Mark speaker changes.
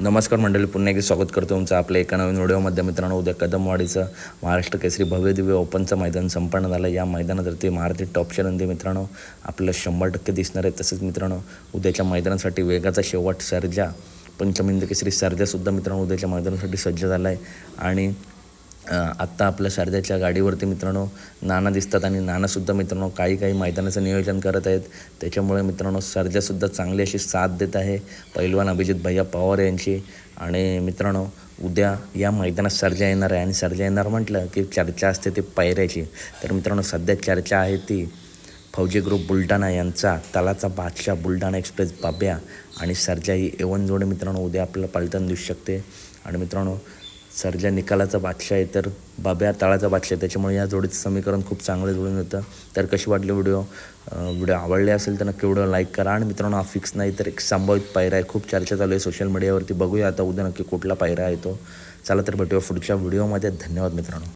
Speaker 1: नमस्कार मंडळी पुन्हा एकदा स्वागत करतो तुमचं आपल्या एका नवीन व्हिडिओमध्ये मित्रांनो उद्या कदमवाडीचं महाराष्ट्र केसरी भव्य दिव्य ओपनचं मैदान संपन्न झालं. या मैदानावरती महाराष्ट्र टॉप चरणमध्ये मित्रांनो आपल्याला शंभर टक्के दिसणार आहे. तसंच मित्रांनो उद्याच्या मैदानासाठी वेगाचा शेवट सर्जा पंचमिंद केसरी सर्जासुद्धा मित्रांनो उद्याच्या मैदानासाठी सज्ज झाला आहे आणि आत्ता आपल्या सर्जाच्या गाडीवरती मित्रांनो नाना दिसतात आणि नानासुद्धा मित्रांनो काही काही मैदानाचं नियोजन करत आहेत. त्याच्यामुळे मित्रांनो सर्जासुद्धा चांगली अशी साथ देत आहे. पैलवान अभिजित भैया पवार यांची. आणि मित्रांनो उद्या या मैदानात सर्जा येणार आहे. आणि सर्जा येणार म्हटलं की चर्चा असते ती पायऱ्याची. तर मित्रांनो सध्या चर्चा आहे ती फौजी ग्रुप बुलढाणा यांचा. तलाचा बादशाह बुलढाणा एक्सप्रेस बाब्या आणि सर्जा ही एवन जोडे मित्रांनो उद्या आपल्याला पलटण दिसू शकते. आणि मित्रांनो सर्जा निकालाचा बादशाह आहे तर बाब्या तळाचा बादशाह आहे. त्याच्यामुळे या जोडीचं समीकरण खूप चांगलं जुळून येतं. तर कशी वाटली व्हिडिओ? व्हिडिओ आवडले असेल तर नक्की व्हिडिओ लाईक करा. आणि मित्रांनो हा फिक्स नाही तर एक संभावित पायरा आहे. खूप चर्चा चालू आहे सोशल मीडियावरती. बघूया आता उद्या नक्की कुठला पायरा येतो चला तर भेटूया पुढच्या व्हिडिओमध्ये. धन्यवाद मित्रांनो.